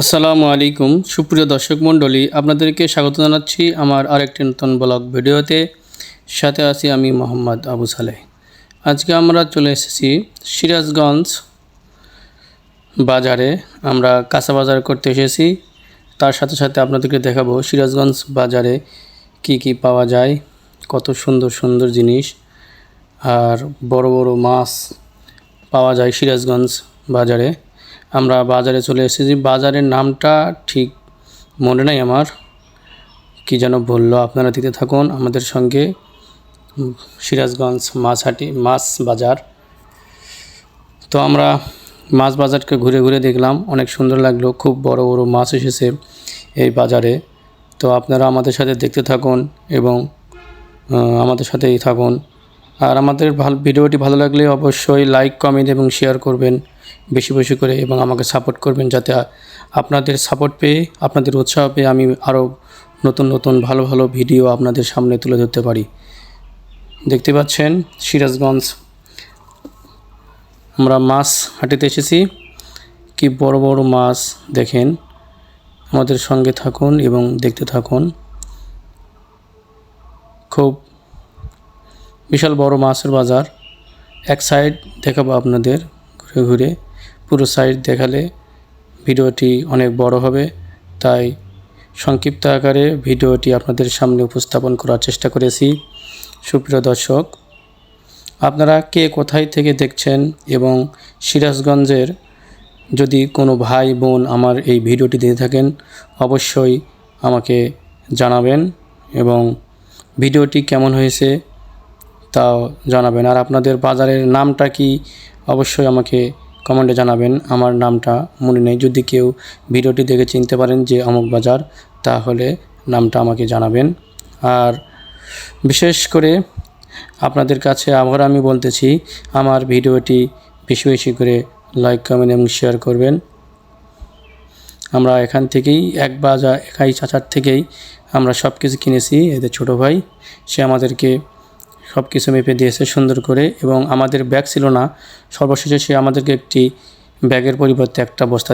আসসালামু আলাইকুম, সুপ্রিয় দর্শক মণ্ডলী, আপনাদেরকে স্বাগত জানাচ্ছি আমার আরেকটি নতুন ব্লগ ভিডিওতে। সাথে আছি আমি মোহাম্মদ আবু সালেহ। আজকে আমরা চলে এসেছি সিরাজগঞ্জ বাজারে। আমরা কাঁচা বাজার করতে এসেছি। তার সাথে সাথে আপনাদেরকে দেখাবো সিরাজগঞ্জ বাজারে কি কি পাওয়া যায়, কত সুন্দর সুন্দর জিনিস, আর বড় বড় মাছ পাওয়া যায় সিরাজগঞ্জ বাজারে। আমরা বাজারে চলে এসেছি। বাজারের নামটা ঠিক মনে নাই আমার। কি যেন বলল আপনারা দিতে থাকুন। আমাদের সঙ্গে সিরাজগঞ্জ মাছহাটি মাছ বাজার। তো আমরা মাছ বাজারকে ঘুরে ঘুরে দেখলাম। অনেক সুন্দর লাগল। খুব বড় বড় মাছ এসেছে এই বাজারে। তো আপনারা আমাদের সাথে দেখতে থাকুন এবং আমাদের সাথেই থাকুন। আর আমাদের ভালো, ভিডিওটি ভালো লাগলে অবশ্যই লাইক কমেন্ট এবং শেয়ার করবেন। বেশি বেশি করে এবং আমাকে সাপোর্ট করবেন যাতে আপনাদের সাপোর্ট পেয়ে, আপনাদের উৎসাহ পেয়ে আমি আরও নতুন নতুন ভালো ভালো ভিডিও আপনাদের সামনে তুলে ধরতে পারি। দেখতে পাচ্ছেন, সিরাজগঞ্জ। আমরা মাছ হাঁটিতে এসেছি। কি বড় বড় মাছ, দেখেন। আমাদের সঙ্গে থাকুন এবং দেখতে থাকুন। খুব বিশাল বড় মাছের বাজার। এক সাইড দেখাবো আপনাদের। ঘুরে ঘুরে পুরো সাইড দেখালে ভিডিওটি অনেক বড় হবে। তাই সংক্ষিপ্ত আকারে ভিডিওটি আপনাদের সামনে উপস্থাপন করার চেষ্টা করেছি। সুপ্রিয় দর্শক, আপনারা কে কোথায় থেকে দেখছেন এবং সিরাজগঞ্জের যদি কোনো ভাই বোন আমার এই ভিডিওটি দিয়ে থাকেন, অবশ্যই আমাকে জানাবেন এবং ভিডিওটি কেমন হয়েছে তাও জানাবেন। আর আপনাদের বাজারের নামটা কি? অবশ্যই আমাকে কমেন্টে জানাবেন। আমার নামটা মনে নেই। যদি কেউ ভিডিওটি দেখে চিনতে পারেন যে অমুক বাজার, তাহলে নামটা আমাকে জানাবেন। আর বিশেষ করে আপনাদের কাছে আবার আমি বলতেছি, আমার ভিডিওটি বেশি বেশি করে লাইক কমেন্ট এবং শেয়ার করবেন। আমরা এখান থেকেই, এক বাজার একাই চাচার থেকেই আমরা সব কিছু কিনেছি। এদের ছোটো ভাই, সে আমাদেরকে সব কিছু মেপে দিয়েছে সুন্দর করে এবং আমাদের ব্যাগ ছিল না। সর্বশেষে সে আমাদেরকে একটি ব্যাগের পরিবর্তে একটা বস্তা